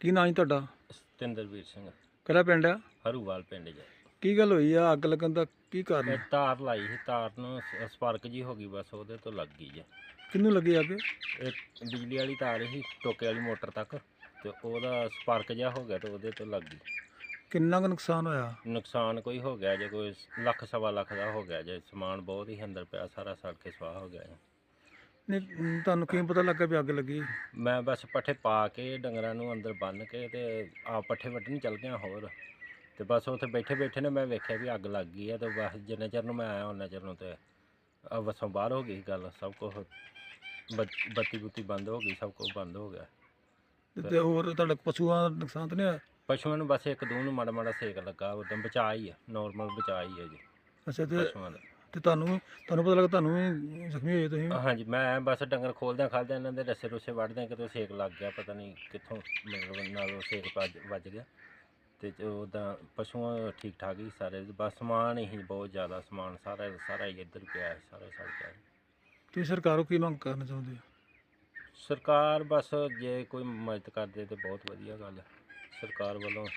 ਕੀ ਨਾਂ ਜੀ ਤੁਹਾਡਾ? ਸਤਿੰਦਰਵੀਰ ਸਿੰਘ। ਕਿਹੜਾ ਪਿੰਡ ਆ? ਹਰੂਵਾਲ ਪਿੰਡ ਜਾ। ਕੀ ਗੱਲ ਹੋਈ ਆ? ਅੱਗ ਲੱਗਣ ਦਾ ਕੀ ਕਾਰਨ ਇਹ ਤਾਰ ਲਾਈ ਸੀ ਤਾਰ ਨੂੰ ਸ- ਸਪਾਰਕ ਜੀ ਹੋ ਗਈ ਬਸ ਉਹਦੇ ਤੋਂ ਲੱਗ ਗਈ ਜੇ। ਕਿੰਨੂੰ ਲੱਗੀ ਅੱਗ? ਇਹ ਬਿਜਲੀ ਵਾਲੀ ਤਾਰ ਸੀ ਟੋਕੇ ਵਾਲੀ ਮੋਟਰ ਤੱਕ ਤੇ ਉਹਦਾ ਸਪਾਰਕ ਜਿਹਾ ਹੋ ਗਿਆ ਤੇ ਉਹਦੇ ਤੋਂ ਲੱਗ ਗਈ। ਕਿੰਨਾ ਕੁ ਨੁਕਸਾਨ ਹੋਇਆ? ਨੁਕਸਾਨ ਕੋਈ ਹੋ ਗਿਆ ਜੇ ਕੋਈ ਲੱਖ ਸਵਾ ਲੱਖ ਦਾ ਹੋ ਗਿਆ ਜੇ ਸਮਾਨ ਬਹੁਤ ਹੀ ਅੰਦਰ ਪਿਆ ਸਾਰਾ ਸੜ ਕੇ ਸਵਾਹ ਹੋ ਗਿਆ ਜੀ। ਨਹੀਂ ਤੁਹਾਨੂੰ ਕਿਵੇਂ ਪਤਾ ਲੱਗਾ ਵੀ ਅੱਗ ਲੱਗੀ? ਮੈਂ ਬਸ ਪੱਠੇ ਪਾ ਕੇ ਡੰਗਰਾਂ ਨੂੰ ਅੰਦਰ ਬੰਨ ਕੇ ਤੇ ਆ ਪੱਠੇ ਵੱਢਣ ਚੱਲ ਗਿਆ ਹੋਰ। ਤੇ ਬਸ ਉੱਥੇ ਬੈਠੇ ਬੈਠੇ ਨੇ ਮੈਂ ਵੇਖਿਆ ਵੀ ਅੱਗ ਲੱਗ ਗਈ ਆ ਤੇ ਬਸ ਜਿੰਨੇ ਚਿਰ ਨੂੰ ਮੈਂ ਆਇਆ ਉਹਨਾਂ ਚਿਰ ਨੂੰ ਤੇ ਆ ਵਸੋਂ ਬਾਹਰ ਹੋ ਗਈ ਗੱਲ ਸਭ ਕੁਝ ਬੱਤੀ ਬੁੱਤੀ ਬੰਦ ਹੋ ਗਈ ਸਭ ਕੁਝ ਬੰਦ ਹੋ ਗਿਆ। ਤੇ- ਤੇ ਹੋਰ ਤੁਹਾਡਾ ਪਸ਼ੂਆਂ ਦਾ ਨੁਕਸਾਨ ਤਾਂ ਨਹੀਂ ਹੋਇਆ? ਪਸ਼ੂਆਂ ਨੂੰ ਬਸ ਇੱਕ ਦੋ ਨੂੰ ਮਾੜਾ ਮਾੜਾ ਸੇਕ ਲੱਗਾ ਉਦੋਂ ਬਚਾ ਹੀ ਆ ਨਾਰਮਲ ਬਚਾ ਹੀ ਆ ਜੀ। ਅੱਛਾ ਤੇ ਪਸ਼ੂਆਂ ਦਾ। ਤੇ ਤੁਹਾਨੂੰ ਤੁਹਾਨੂੰ ਪਤਾ ਲੱਗਾ ਤੁਹਾਨੂੰ ਵੀ ਜ਼ਖਮੀ ਹੋਏ ਤੁਸੀਂ ਹਾਂਜੀ ਮੈਂ ਬਸ ਡੰਗਰ ਖੋਲਦਿਆਂ ਖਾਲਦਿਆਂ ਇਹਨਾਂ ਦੇ ਰੱਸੇ ਰੁੱਸੇ ਵੱਢਦਿਆਂ ਕਿਤੇ ਸੇਕ ਲੱਗ ਗਿਆ ਪਤਾ ਨਹੀਂ ਕਿੱਥੋਂ ਮਤਲਬ ਨਾਲ ਉਹ ਸੇਕ ਵੱਜ ਵੱਜ ਗਿਆ। ਤੇ ਉਹਦਾ ਪਸ਼ੂਆਂ ਠੀਕ ਠਾਕ ਹੀ ਸਾਰੇ ਬਸ ਸਮਾਨ ਹੀ ਬਹੁਤ ਜ਼ਿਆਦਾ ਸਮਾਨ ਸਾਰਾ ਸਾਰਾ ਹੀ ਇੱਧਰ ਪਿਆ ਸਾਰਾ ਸੜ ਗਿਆ ਤੁਸੀਂ ਸਰਕਾਰੋਂ ਕੀ ਮੰਗ ਕਰਨਾ ਚਾਹੁੰਦੇ ਹੋ? ਸਰਕਾਰ ਬਸ ਜੇ ਕੋਈ ਮਦਦ ਕਰ ਦੇ ਤੇ ਬਹੁਤ ਵਧੀਆ ਗੱਲ ਹੈ। ਸਰਕਾਰ ਵੱਲੋਂ